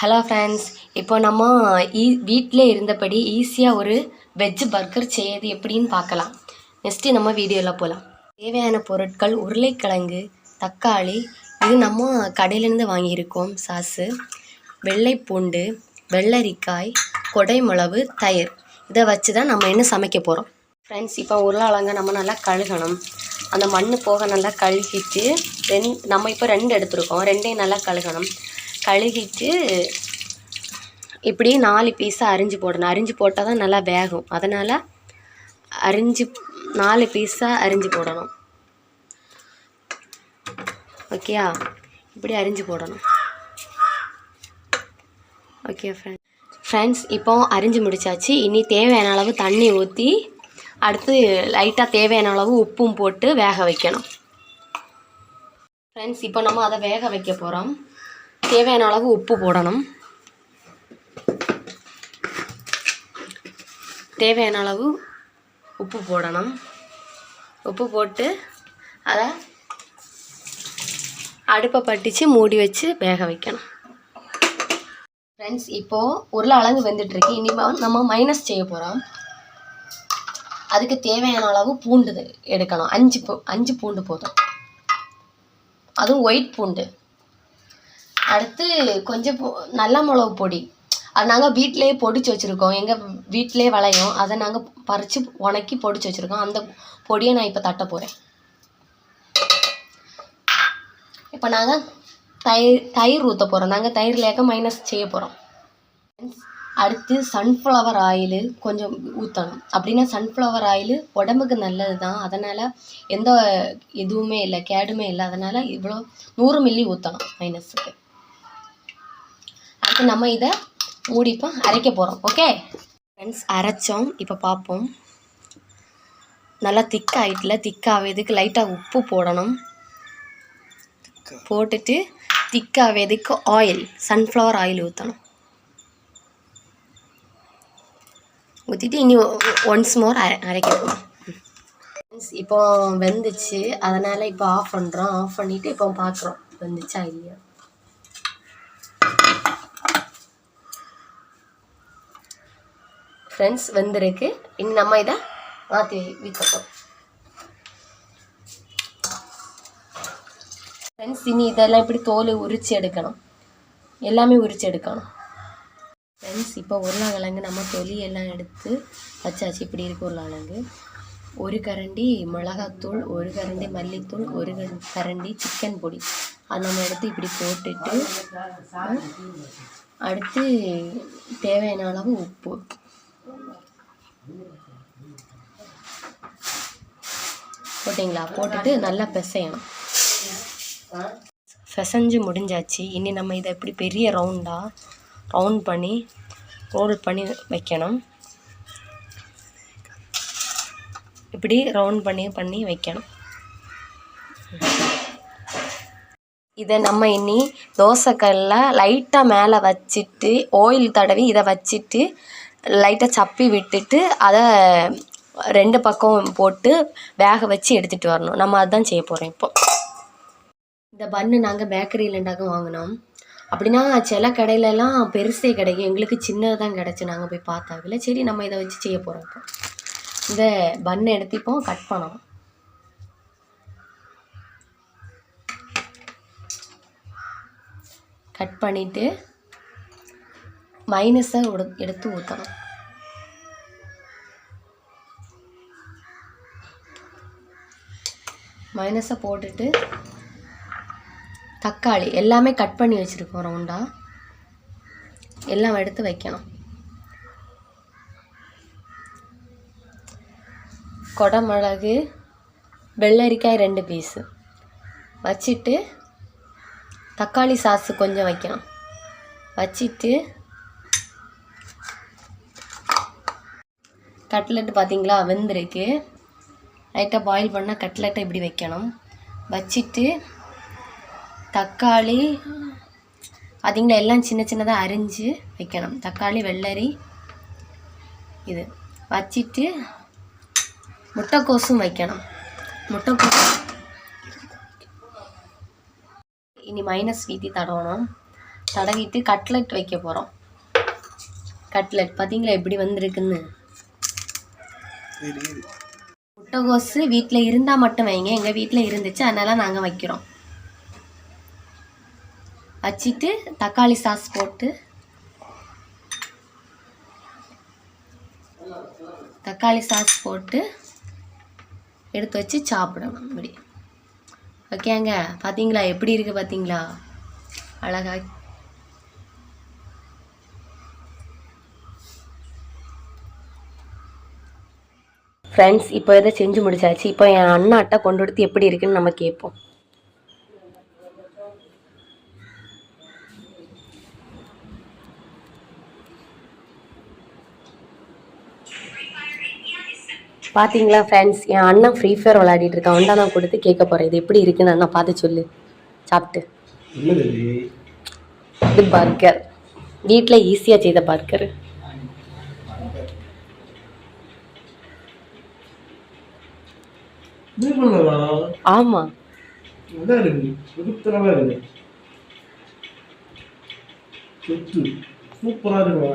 Hello friends இப்போ நம்ம ஈ வீட்டிலே இருந்தபடி ஈஸியாக ஒரு வெஜ் பர்கர் செய்யறது எப்படின்னு பார்க்கலாம். நெக்ஸ்ட்டு நம்ம வீடியோவில் போகலாம் தேவையான பொருட்கள் உருளைக்கிழங்கு தக்காளி இது நம்ம கடையிலேருந்து வாங்கியிருக்கோம். சாஸு வெள்ளைப்பூண்டு வெள்ளரிக்காய் கொடைமிளவு தயிர். இதை வச்சு தான் நம்ம என்ன சமைக்க போகிறோம் ஃப்ரெண்ட்ஸ் இப்போ உருளைக்கிழங்க நம்ம நல்லா கழுகணும். அந்த மண் போக நல்லா கழுகிட்டு ரெண் நம்ம இப்போ ரெண்டு எடுத்திருக்கோம். ரெண்டையும் நல்லா கழுகணும். கழுகிட்டு இப்படி நாலு பீஸாக அரிஞ்சு போடணும். அரிஞ்சு போட்டால் தான் நல்லா வேகும். அதனால் அரிஞ்சு நாலு பீஸாக அரிஞ்சு போடணும். ஓகேயா இப்படி அரிஞ்சு போடணும். ஓகே ஃப்ரெண்ட் ஃப்ரெண்ட்ஸ் இப்போ அரிஞ்சு முடிச்சாச்சு. இனி தேவையான அளவு தண்ணி ஊற்றி அடுத்து லைட்டாக தேவையான அளவு உப்பும் போட்டு வேக வைக்கணும். ஃப்ரெண்ட்ஸ் இப்போ நம்ம அதை வேக வைக்க போகிறோம் தேவையான அளவு உப்பு போடணும். தேவையான அளவு உப்பு போடணும். உப்பு போட்டு அதை அடுப்பை பட்டிச்சு மூடி வச்சு வேக வைக்கணும். ஃப்ரெண்ட்ஸ் இப்போது உருளை அளவு வெந்துட்டுருக்கு. இனிமேல் நம்ம மைனஸ் செய்ய போகிறோம் அதுக்கு தேவையான அளவு பூண்டு எடுக்கணும். அஞ்சு பூ அஞ்சு பூண்டு போதும். அதுவும் ஒயிட் பூண்டு. அடுத்து கொஞ்சம் பூ- நல்ல மிளகு பொடி. அது நாங்கள் வீட்டிலேயே பொடிச்சு வச்சுருக்கோம். எங்கள் வீட்டிலே விளையும். அதை நாங்கள் பறித்து உணக்கி பொடிச்சு வச்சுருக்கோம். அந்த பொடியை நான் இப்போ தட்ட போகிறேன் இப்போ நாங்கள் தயிர் தயிர் ஊற்ற போகிறோம் நாங்கள் தயிர் லேக்க மைனஸ் செய்ய போகிறோம் அடுத்து சன்ஃப்ளவர் ஆயில் கொஞ்சம் ஊற்றணும் அப்படின்னா சன்ஃப்ளவர் ஆயில் உடம்புக்கு நல்லது தான் அதனால் எந்த இதுவுமே இல்லை கேடுமே இல்லை. அதனால் இவ்வளோ நூறு மில்லி ஊற்றணும் மைனஸுக்கு இப்போ நம்ம இதை மூடிப்போ அரைக்க போகிறோம் ஓகே ஃப்ரெண்ட்ஸ் அரைச்சோம். இப்போ பார்ப்போம். நல்லா திக்காயிட்டில் திக்காகிறதுக்கு லைட்டாக உப்பு போடணும். போட்டுட்டு திக்காகிறதுக்கு ஆயில் சன்ஃப்ளவர் ஆயில் ஊற்றணும் ஊற்றிட்டு இனி ஒன்ஸ் மோர் அரை அரைக்கணும் இப்போ வெந்துச்சு. அதனால் இப்போ ஆஃப் பண்ணுறோம் ஆஃப் பண்ணிவிட்டு இப்போ பார்க்குறோம். வெந்துச்சா இல்லையா? ஃப்ரெண்ட்ஸ் வந்திருக்கு. இனி நம்ம இதை மாற்றி வீக்கப்போம் ஃப்ரெண்ட்ஸ் இனி இதெல்லாம் இப்படி தோல் உரிச்சு எடுக்கணும்? எல்லாமே உரிச்சு எடுக்கணும். ஃப்ரெண்ட்ஸ் இப்போ உருளைக்கிழங்கு நம்ம தொலி எல்லாம் எடுத்து வச்சாச்சு. இப்படி இருக்கு உருளைக்கிழங்கு. ஒரு கரண்டி மிளகாத்தூள் ஒரு கரண்டி மல்லித்தூள் ஒரு கரண்டி சிக்கன் பொடி. அதை நம்ம எடுத்து இப்படி போட்டுட்டு அடுத்து தேவையான அளவு உப்பு. போட்டிங்களா? போட்டுட்டு நல்லா பிசையணும். பிசைஞ்சு முடிஞ்சாச்சு. இனி நம்ம இதை இப்படி பெரிய ரவுண்டாக ரவுண்ட் பண்ணி ரோல் பண்ணி வைக்கணும். இப்படி ரவுண்ட் பண்ணி பண்ணி வைக்கணும். இதை நம்ம இனி தோசைக்கல்ல லைட்டாக மேலே வச்சுட்டு ஆயில் தடவி இதை வச்சுட்டு லைட்டாக சப்பி விட்டுட்டு அதை ரெண்டு பக்கம் போட்டு வேக வச்சு எடுத்துகிட்டு வரணும். நம்ம அதுதான் செய்ய போகிறோம் இப்போ. இந்த பன்னு நாங்கள் பேக்கரியிலண்டாக வாங்கினோம். அப்படின்னா சில கடையிலலாம் பெருசே கிடைக்கும். எங்களுக்கு சின்னது தான் கிடச்சி நாங்கள் போய் பார்த்தாவில சரி நம்ம இதை வச்சு செய்ய போகிறோம் இப்போ. இந்த பன்னை எடுத்துப்போம் கட் பண்ணோம் கட் பண்ணிவிட்டு மைனஸை எடுத்து ஊற்றணும் மைனஸை போட்டுட்டு தக்காளி எல்லாமே கட் பண்ணி வச்சுருக்கோம் ரவுண்டாக எல்லாம் எடுத்து வைக்கணும். கொடமிளகு வெள்ளரிக்காய் ரெண்டு பீஸு வச்சுட்டு தக்காளி சாஸு கொஞ்சம் வைக்கணும். வச்சுட்டு கட்லெட் பார்த்தீங்களா? வெந்திருக்கு. லைட்டாக பாயில் பண்ணால் கட்லெட்டை இப்படி வைக்கணும். வச்சுட்டு தக்காளி பார்த்தீங்களா எல்லாம் சின்ன சின்னதாக அரிஞ்சு வைக்கணும். தக்காளி வெள்ளரி இது. வச்சுட்டு முட்டைக்கோஸும் வைக்கணும். முட்டைக்கோஸ். இனி மைனஸ் வீதி தடவணும். தடவிட்டு கட்லெட் வைக்க போகிறோம் கட்லெட் பார்த்தீங்களா எப்படி வந்திருக்குன்னு? முட்டைகோஸு வீட்டில் இருந்தால் மட்டும் வைங்க. எங்கள் வீட்டில் இருந்துச்சு. அதனால நாங்கள் வைக்கிறோம். வச்சுட்டு தக்காளி சாஸ் போட்டு தக்காளி சாஸ் போட்டு எடுத்து வச்சு சாப்பிடணும். இப்படி. ஓகேங்க. பார்த்தீங்களா எப்படி இருக்குது பார்த்தீங்களா அழகா ஃப்ரெண்ட்ஸ் இப்போ இதை செஞ்சு முடிச்சாச்சு. இப்போ என் அண்ணாட்ட கொண்டு கொடுத்து எப்படி இருக்குன்னு நம்ம கேட்போம். பாத்தீங்களா ஃப்ரெண்ட்ஸ் என் அண்ணன் ஃப்ரீ ஃபயர் விளையாடிட்டு இருக்கான். அவன்தான் நான் கொடுத்து கேட்க போறேன். இது எப்படி இருக்குன்னு அண்ணா பார்த்து சொல்லு. சாப்பிட்டு. இது? பர்கர் வீட்டில் ஈஸியாக செய்த பர்கர் ஆமாம் நல்லா இருக்கு விருத்தரமா இருக்கு சொத்து. சூப்பரா இருக்கு